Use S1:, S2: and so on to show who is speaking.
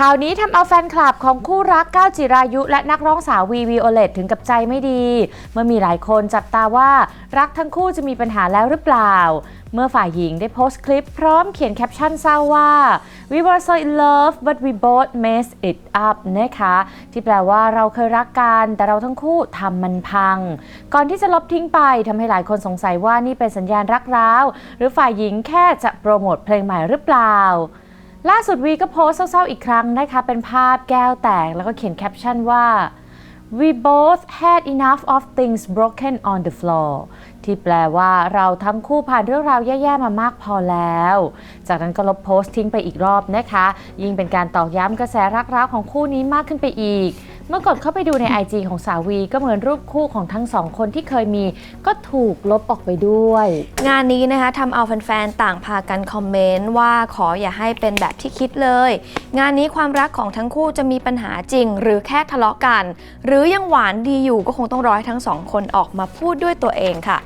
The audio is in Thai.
S1: ข่าวนี้ทำเอาแฟนคลับของคู่รักก้าวจิรายุ และนักร้องสาววีวีโอเลตถึงกับใจไม่ดี เมื่อมีหลายคนจับตาว่ารักทั้งคู่จะมีปัญหาแล้วหรือเปล่า เมื่อฝ่ายหญิงได้โพสต์คลิปพร้อมเขียนแคปชั่นเศร้าว่า we were so in love but we both messed it up นะคะ ที่แปลว่าเราเคยรักกัน แต่เราทั้งคู่ทำมันพัง ก่อนที่จะลบทิ้งไปทำให้หลายคนสงสัยว่านี่เป็นสัญญาณรักร้าว หรือฝ่ายหญิงแค่จะโปรโมทเพลงใหม่หรือเปล่า ล่าสุดวีก็โพสต์เศร้าๆอีกครั้งนะคะ เป็นภาพแก้วแตกแล้วก็เขียนแคปชั่นว่า we both had enough of things broken on the floor ที่แปลว่าเราทั้งคู่ผ่านเรื่องราวแย่ ๆ มามากพอแล้ว จากนั้นก็ลบโพสต์ทิ้งไปอีกรอบนะคะ ยิ่งเป็นการตอกย้ำกระแสรักร้าวของคู่นี้มากขึ้นไปอีก เมื่อกดเข้าไปดูใน IG ของสาววีก็เหมือนรูปคู่ของทั้งสองคนที่เคยมี ก็ถูกลบออกไปด้วย
S2: งานนี้นะคะทำเอาแฟนๆ ต่างพากันคอมเมนต์ว่าขออย่าให้เป็นแบบที่คิดเลย งานนี้ความรักของทั้งคู่จะมีปัญหาจริง หรือแค่ทะเลาะกัน หรือยังหวานดีอยู่ก็คงต้องรอให้ทั้งสองคนออกมาพูดด้วยตัวเองค่ะ